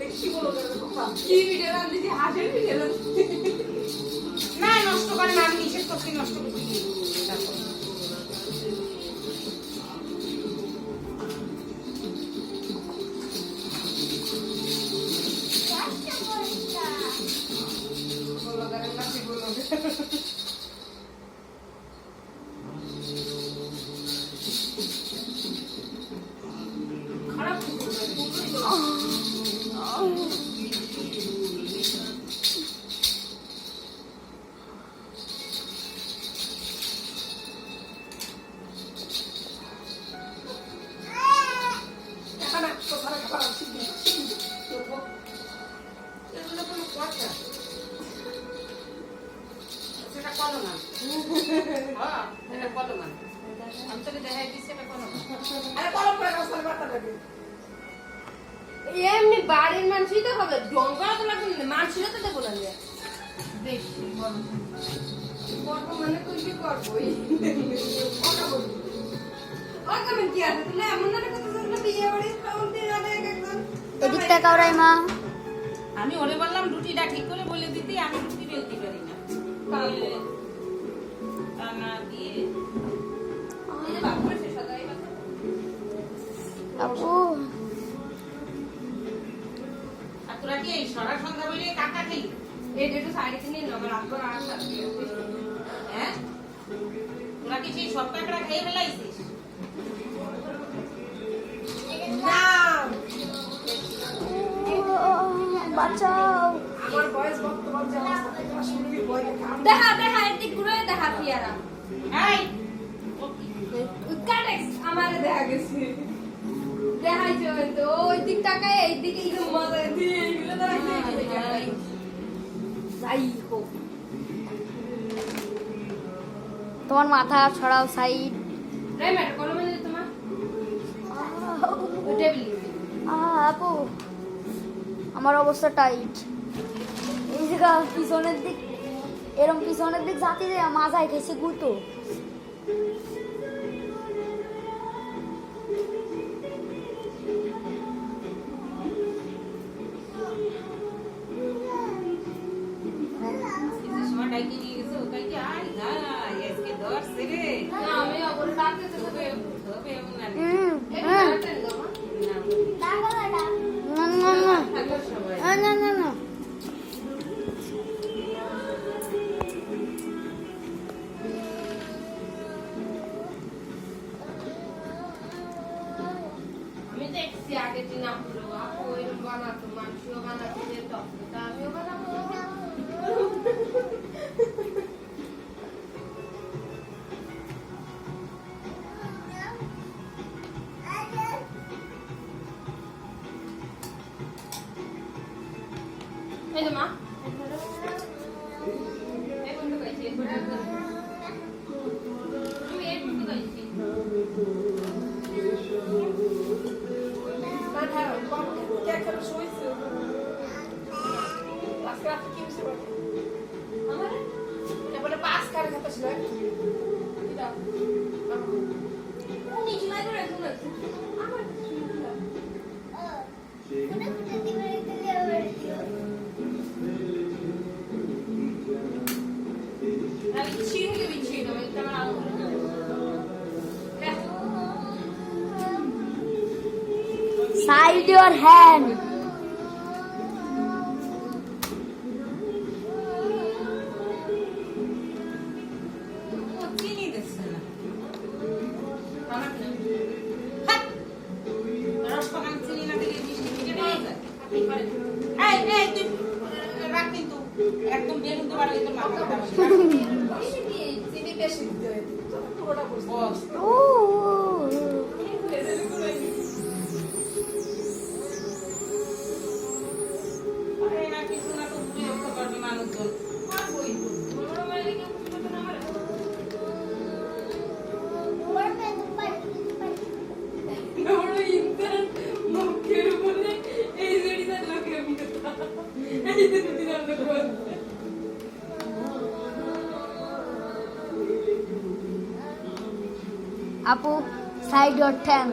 কি পিঠে দাম দিছি হাতের পিঠে না নষ্ট করে না আমি নিষেধ করছি নষ্ট সেটা কলমান হ্যাঁ এটা কলমান আমি তোকে দেখাই দিচ্ছি এটা কলমান আরে কলম করে কাজ করে লাগে এমনি বাড়ির মানুষই তো হবে জঙ্গল তো লাগবে না মানুষের তো দেবো না বেশি করব মানে তুই কি করবোই? কথা একদম এদিকটা কাউরাই মা। আমি ওরে বললাম রুটিটা ঠিক করে বলে দিতে আমি রুটি বেলতে পারি না। দিয়ে আপু। তোরা কি এই সরা সন্ধ্যা বলে কাকা খেলি এই একটু সাইডে নিয়ে নাও আমার আব্বার আশা হ্যাঁ? তোরা কি সেই সব কাকড়া খেয়ে ফেলাইছিস? বাঁচাও। দেখা দেখা দেখা এদিক ঘুরে দেখা পিয়ারা। এই! কাটেক্স আমারে দেখা গেছে। দেখাইছে হয়তো। ওই দিক টাকায় এই দিকে একদম মজা দিয়ে এগুলো দেখাইছে যাই হোক। তোমার মাথা ছড়াও সাইড রাই কলম তোমার? টেবিল। আপু। আমার অবস্থা টাইট। এই জায়গা পিছনের দিক এরম পিছনের দিক জাতি যে মাথায় খেয়েছে গুতো। কিছু తాగించిన అప్పుడు ఆ పోయిన మనకు మనుషులు మనకు తప్పుతాము ఏదమ్మా ఎప్పుడు పోయి చేసి আমি ছিঁড়ে বিছিয়ে দেবো এটা আমার আলো সাইড একদম বেলুন তো বাড়ালে তোর মাথা হবে। চিনি বেশি দিতে হয় পুরোটা বুঝতে আপু সাইড ওর ঠ্যাং